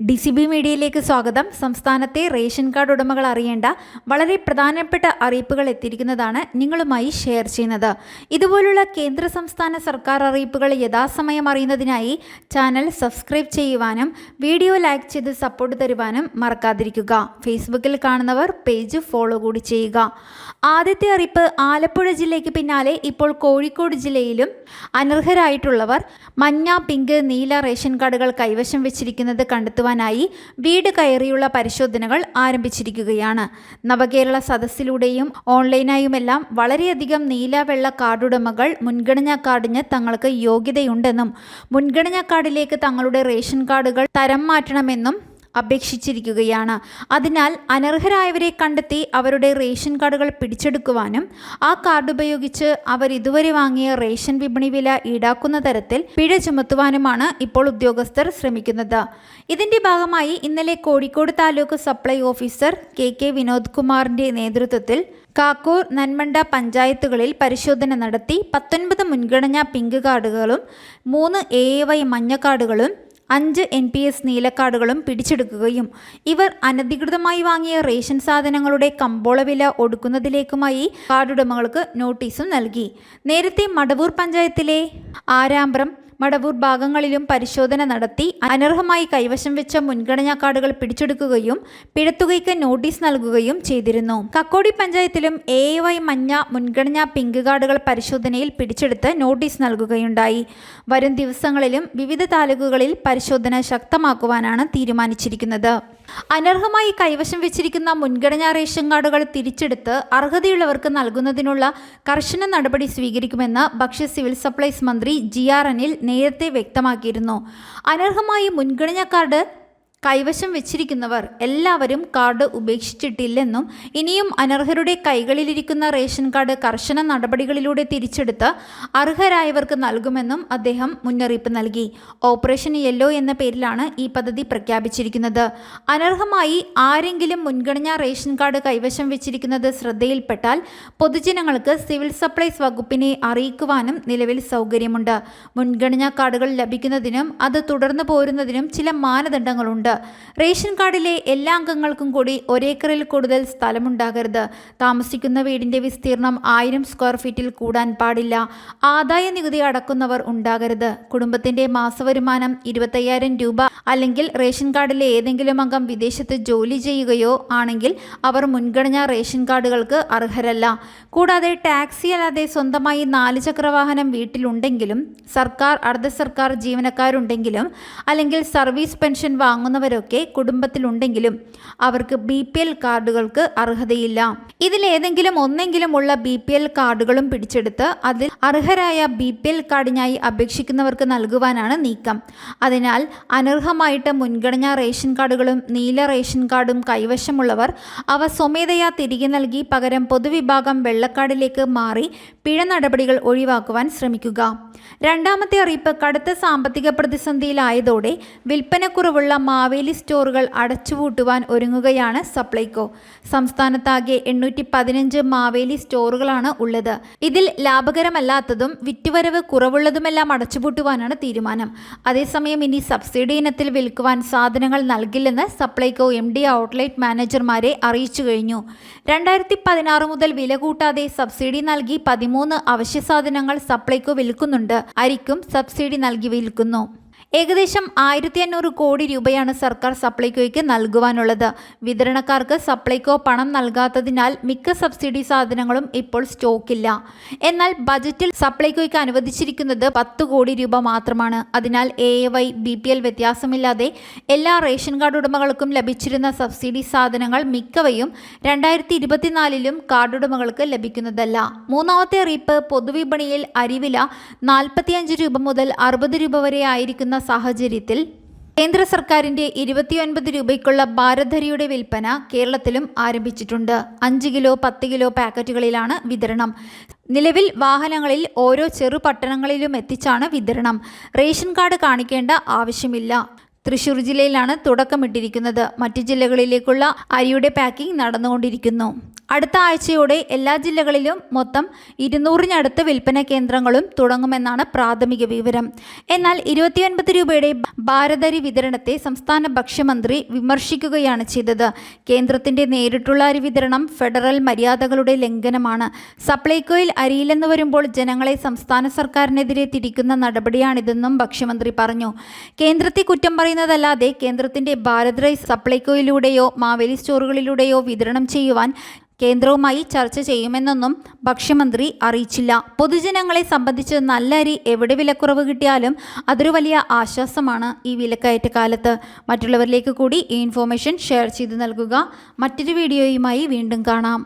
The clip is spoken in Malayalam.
ഡി സി ബി മീഡിയയിലേക്ക് സ്വാഗതം. സംസ്ഥാനത്തെ റേഷൻ കാർഡ് ഉടമകൾ അറിയേണ്ട വളരെ പ്രധാനപ്പെട്ട അറിയിപ്പുകൾ എത്തിയിരിക്കുന്നതാണ് നിങ്ങളുമായി ഷെയർ ചെയ്യുന്നത്. ഇതുപോലുള്ള കേന്ദ്ര സംസ്ഥാന സർക്കാർ അറിയിപ്പുകൾ യഥാസമയം അറിയുന്നതിനായി ചാനൽ സബ്സ്ക്രൈബ് ചെയ്യുവാനും വീഡിയോ ലൈക്ക് ചെയ്ത് സപ്പോർട്ട് തരുവാനും മറക്കാതിരിക്കുക. ഫേസ്ബുക്കിൽ കാണുന്നവർ പേജ് ഫോളോ കൂടി ചെയ്യുക. ആദ്യത്തെ അറിയിപ്പ് ആലപ്പുഴ ജില്ലയ്ക്ക് പിന്നാലെ ഇപ്പോൾ കോഴിക്കോട് ജില്ലയിലും അനർഹരായിട്ടുള്ളവർ മഞ്ഞ പിങ്ക് നീല റേഷൻ കാർഡുകൾ കൈവശം വെച്ചിരിക്കുന്നത് കണ്ടെത്തുവാനായി വീട് കയറിയുള്ള പരിശോധനകൾ ആരംഭിച്ചിരിക്കുകയാണ്. നവകേരള സദസ്സിലൂടെയും ഓൺലൈനായുമെല്ലാം വളരെയധികം നീലാവെള്ള കാർഡുടമകൾ മുൻഗണനാ കാർഡിന് തങ്ങൾക്ക് യോഗ്യതയുണ്ടെന്നും മുൻഗണനാ കാർഡിലേക്ക് തങ്ങളുടെ റേഷൻ കാർഡുകൾ തരം മാറ്റണമെന്നും അപേക്ഷിച്ചിരിക്കുകയാണ്. അതിനാൽ അനർഹരായവരെ കണ്ടെത്തി അവരുടെ റേഷൻ കാർഡുകൾ പിടിച്ചെടുക്കുവാനും ആ കാർഡ് ഉപയോഗിച്ച് അവർ ഇതുവരെ വാങ്ങിയ റേഷൻ വിപണി വില ഈടാക്കുന്ന തരത്തിൽ പിഴ ചുമത്തുവാനുമാണ് ഇപ്പോൾ ഉദ്യോഗസ്ഥർ ശ്രമിക്കുന്നത്. ഇതിന്റെ ഭാഗമായി ഇന്നലെ Kozhikode taluk supply officer K K Vinod കുമാറിന്റെ നേതൃത്വത്തിൽ കാക്കൂർ നന്മണ്ട പഞ്ചായത്തുകളിൽ പരിശോധന നടത്തി പത്തൊൻപത് മുൻഗണനാ പിങ്ക് കാർഡുകളും മൂന്ന് എ വൈ മഞ്ഞ കാർഡുകളും അഞ്ച് എൻ പി എസ് നീലക്കാർഡുകളും പിടിച്ചെടുക്കുകയും ഇവർ അനധികൃതമായി വാങ്ങിയ റേഷൻ സാധനങ്ങളുടെ കമ്പോള വില ഒടുക്കുന്നതിലേക്കുമായി കാർഡുടമകൾക്ക് നോട്ടീസും നൽകി. നേരത്തെ മടവൂർ പഞ്ചായത്തിലെ ആരാമ്പ്രം മടവൂർ ഭാഗങ്ങളിലും പരിശോധന നടത്തി അനർഹമായി കൈവശം വെച്ച മുൻഗണനാ കാർഡുകൾ പിടിച്ചെടുക്കുകയും പിഴത്തുകയ്ക്ക് നോട്ടീസ് നൽകുകയും ചെയ്തിരുന്നു. കക്കോടി പഞ്ചായത്തിലും എ വൈ മഞ്ഞ മുൻഗണനാ പിങ്ക് കാർഡുകൾ പരിശോധനയിൽ പിടിച്ചെടുത്ത് നോട്ടീസ് നൽകുകയുണ്ടായി. വരും ദിവസങ്ങളിലും വിവിധ താലൂക്കുകളിൽ പരിശോധന ശക്തമാക്കുവാനാണ് തീരുമാനിച്ചിരിക്കുന്നത്. അനർഹമായി കൈവശം വെച്ചിരിക്കുന്ന മുൻഗണനാ റേഷൻ കാർഡുകൾ തിരിച്ചെടുത്ത് അർഹതയുള്ളവർക്ക് നൽകുന്നതിനുള്ള കർശന നടപടി സ്വീകരിക്കുമെന്ന് ഭക്ഷ്യ സിവിൽ സപ്ലൈസ് മന്ത്രി ജി ആർ അനിൽ നേരത്തെ വ്യക്തമാക്കിയിരുന്നു. അനർഹമായി മുൻഗണനാ കാർഡ് കൈവശം വെച്ചിരിക്കുന്നവർ എല്ലാവരും കാർഡ് ഉപേക്ഷിച്ചിട്ടില്ലെന്നും ഇനിയും അനർഹരുടെ കൈകളിലിരിക്കുന്ന റേഷൻ കാർഡ് കർശന നടപടികളിലൂടെ തിരിച്ചെടുത്ത് അർഹരായവർക്ക് നൽകുമെന്നും അദ്ദേഹം മുന്നറിയിപ്പ് നൽകി. ഓപ്പറേഷൻ യെല്ലോ എന്ന പേരിലാണ് ഈ പദ്ധതി പ്രഖ്യാപിച്ചിരിക്കുന്നത്. അനർഹമായി ആരെങ്കിലും മുൻഗണനാ റേഷൻ കാർഡ് കൈവശം വെച്ചിരിക്കുന്നത് ശ്രദ്ധയിൽപ്പെട്ടാൽ പൊതുജനങ്ങൾക്ക് സിവിൽ സപ്ലൈസ് വകുപ്പിനെ അറിയിക്കുവാനും നിലവിൽ സൗകര്യമുണ്ട്. മുൻഗണനാ കാർഡുകൾ ലഭിക്കുന്നതിനും അത് തുടർന്നു പോരുന്നതിനും ചില മാനദണ്ഡങ്ങളുണ്ട്. റേഷൻ കാർഡിലെ എല്ലാ അംഗങ്ങൾക്കും കൂടി ഒരേക്കറിൽ കൂടുതൽ സ്ഥലമുണ്ടാകരുത്. താമസിക്കുന്ന വീടിന്റെ വിസ്തീർണം ആയിരം സ്ക്വയർ ഫീറ്റിൽ കൂടാൻ പാടില്ല. ആദായ നികുതി അടക്കുന്നവർ ഉണ്ടാകരുത്. കുടുംബത്തിന്റെ മാസവരുമാനം ഇരുപത്തയ്യായിരം രൂപ അല്ലെങ്കിൽ റേഷൻ കാർഡിലെ ഏതെങ്കിലും അംഗം വിദേശത്ത് ജോലി ചെയ്യുകയോ ആണെങ്കിൽ അവർ മുൻഗണനാ റേഷൻ കാർഡുകൾക്ക് അർഹരല്ല. കൂടാതെ ടാക്സി അല്ലാതെ സ്വന്തമായി നാല് ചക്രവാഹനം വീട്ടിലുണ്ടെങ്കിലും സർക്കാർ അർദ്ധ സർക്കാർ ജീവനക്കാരുണ്ടെങ്കിലും അല്ലെങ്കിൽ സർവീസ് പെൻഷൻ വാങ്ങുന്നവരൊക്കെ കുടുംബത്തിലുണ്ടെങ്കിലും അവർക്ക് ബി പി എൽ കാർഡുകൾക്ക് അർഹതയില്ല. ഇതിലേതെങ്കിലും ഒന്നെങ്കിലും ഉള്ള ബി പി എൽ കാർഡുകളും പിടിച്ചെടുത്ത് അതിൽ അർഹരായ ബി പി എൽ കാർഡിനായി അപേക്ഷിക്കുന്നവർക്ക് നൽകുവാനാണ് നീക്കം. അതിനാൽ അനർഹമായിട്ട് മുൻഗണനാ റേഷൻ കാർഡുകളും നീല റേഷൻ കാർഡും കൈവശമുള്ളവർ അവ സ്വമേധയാ തിരികെ നൽകി പകരം പൊതുവിഭാഗം വെള്ളക്കാർഡിലേക്ക് മാറി പിഴ നടപടികൾ ഒഴിവാക്കുവാൻ ശ്രമിക്കുക. രണ്ടാമത്തെ അറിയിപ്പ് കടുത്ത സാമ്പത്തിക പ്രതിസന്ധിയിലായതോടെ വിൽപ്പനക്കുറവുള്ള മാവേലി സ്റ്റോറുകൾ അടച്ചുപൂട്ടുവാൻ ഒരുങ്ങുകയാണ് സപ്ലൈകോ. സംസ്ഥാനത്താകെ എണ്ണൂറ്റി പതിനഞ്ച് മാവേലി സ്റ്റോറുകളാണ് ഉള്ളത്. ഇതിൽ ലാഭകരമല്ലാത്തതും വിറ്റുവരവ് കുറവുള്ളതുമെല്ലാം അടച്ചുപൂട്ടുവാനാണ് തീരുമാനം. അതേസമയം ഇനി സബ്സിഡി ഇനത്തിൽ വിൽക്കുവാൻ സാധനങ്ങൾ നൽകില്ലെന്ന് സപ്ലൈകോ എം ഡി ഔട്ട്ലെറ്റ് മാനേജർമാരെ അറിയിച്ചു കഴിഞ്ഞു. രണ്ടായിരത്തി പതിനാറ് മുതൽ വില കൂട്ടാതെ സബ്സിഡി നൽകി പതിമൂന്ന് അവശ്യ സാധനങ്ങൾ സപ്ലൈകോ വിൽക്കുന്നുണ്ട്. അരിക്കും സബ്സിഡി നൽകി വിൽക്കുന്നു. ഏകദേശം ആയിരത്തി അഞ്ഞൂറ് കോടി രൂപയാണ് സർക്കാർ സപ്ലൈകോയ്ക്ക് നൽകുവാനുള്ളത്. വിതരണക്കാർക്ക് സപ്ലൈകോ പണം നൽകാത്തതിനാൽ മിക്ക സബ്സിഡി സാധനങ്ങളും ഇപ്പോൾ സ്റ്റോക്കില്ല. എന്നാൽ ബജറ്റിൽ സപ്ലൈകോയ്ക്ക് അനുവദിച്ചിരിക്കുന്നത് പത്ത് കോടി രൂപ മാത്രമാണ്. അതിനാൽ A Y B P L വ്യത്യാസമില്ലാതെ എല്ലാ റേഷൻ കാർഡ് ഉടമകൾക്കും ലഭിച്ചിരുന്ന സബ്സിഡി സാധനങ്ങൾ മിക്കവയും രണ്ടായിരത്തി ഇരുപത്തിനാലിലും കാർഡ് ഉടമകൾക്ക് ലഭിക്കുന്നതല്ല. മൂന്നാമത്തെ അറിയിപ്പ് പൊതുവിപണിയിൽ അരിവില നാൽപ്പത്തിയഞ്ച് രൂപ മുതൽ അറുപത് രൂപ വരെ ആയിരിക്കുന്ന സാഹചര്യത്തിൽ കേന്ദ്ര സർക്കാരിന്റെ ഇരുപത്തിയൊൻപത് രൂപയ്ക്കുള്ള ഭാരതരിയുടെ വിൽപ്പന കേരളത്തിലും ആരംഭിച്ചിട്ടുണ്ട്. അഞ്ച് കിലോ പത്ത് കിലോ പാക്കറ്റുകളിലാണ് വിതരണം. നിലവിൽ വാഹനങ്ങളിൽ ഓരോ ചെറു പട്ടണങ്ങളിലും എത്തിച്ചാണ് വിതരണം. റേഷൻ കാർഡ് കാണിക്കേണ്ട ആവശ്യമില്ല. തൃശൂർ ജില്ലയിലാണ് തുടക്കമിട്ടിരിക്കുന്നത്. മറ്റു ജില്ലകളിലേക്കുള്ള അരിയുടെ പാക്കിംഗ് നടന്നുകൊണ്ടിരിക്കുന്നു. അടുത്ത ആഴ്ചയോടെ എല്ലാ ജില്ലകളിലും മൊത്തം ഇരുന്നൂറിനടുത്ത് വിൽപ്പന കേന്ദ്രങ്ങളും തുടങ്ങുമെന്നാണ് പ്രാഥമിക വിവരം. എന്നാൽ ഇരുപത്തിയൊൻപത് രൂപയുടെ ഭാരതരി വിതരണത്തെ സംസ്ഥാന ഭക്ഷ്യമന്ത്രി വിമർശിക്കുകയാണ് ചെയ്തത്. കേന്ദ്രത്തിന്റെ നേരിട്ടുള്ള അരി വിതരണം ഫെഡറൽ മര്യാദകളുടെ ലംഘനമാണ്. സപ്ലൈകോയിൽ അരിയില്ലെന്ന് വരുമ്പോൾ ജനങ്ങളെ സംസ്ഥാന സർക്കാരിനെതിരെ തിരിക്കുന്ന നടപടിയാണിതെന്നും ഭക്ഷ്യമന്ത്രി പറഞ്ഞു. കേന്ദ്രത്തെ കുറ്റം പറയുന്നതല്ലാതെ കേന്ദ്രത്തിന്റെ ഭാരത് റൈസ് സപ്ലൈകോയിലൂടെയോ മാവേലി സ്റ്റോറുകളിലൂടെയോ വിതരണം ചെയ്യുവാൻ കേന്ദ്രവുമായി ചർച്ച ചെയ്യുമെന്നൊന്നും ഭക്ഷ്യമന്ത്രി അറിയിച്ചില്ല. പൊതുജനങ്ങളെ സംബന്ധിച്ച് നല്ല അരി എവിടെ വിലക്കുറവ് കിട്ടിയാലും അതൊരു വലിയ ആശ്വാസമാണ് ഈ വിലക്കയറ്റ കാലത്ത് മറ്റുള്ളവരിലേക്ക് കൂടി ഈ ഇൻഫോർമേഷൻ ഷെയർ ചെയ്ത് നൽകുക. മറ്റൊരു വീഡിയോയുമായി വീണ്ടും കാണാം.